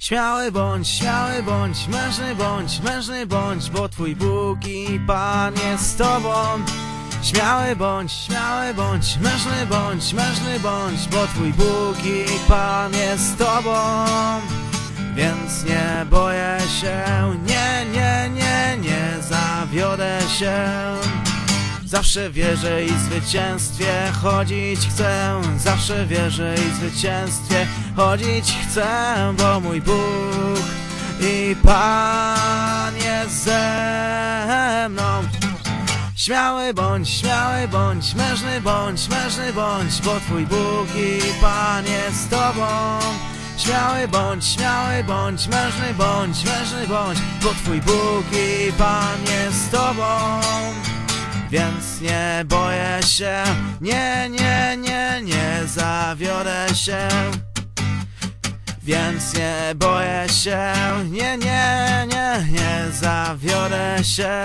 Śmiały bądź, śmiały bądź, mężny bądź, mężny bądź, bo twój Bóg i Pan jest z tobą. Śmiały bądź, śmiały bądź, mężny bądź, mężny bądź, bo twój Bóg i Pan jest z tobą. Więc nie boję się, nie, nie, nie, nie zawiodę się. Zawsze wierzę i zwycięstwie chodzić chcę. Zawsze wierzę i zwycięstwie chodzić chcę Bo mój Bóg i Pan jest ze mną. Śmiały bądź, śmiały bądź, mężny bądź, mężny bądź Bo Twój Bóg i Pan jest z Tobą. Śmiały bądź, śmiały bądź, mężny bądź, mężny bądź Bo Twój Bóg i Pan jest z Tobą więc nie boję się, nie, nie, nie, nie zawiodę się. Więc nie boję się, nie, nie, nie, nie zawiodę się.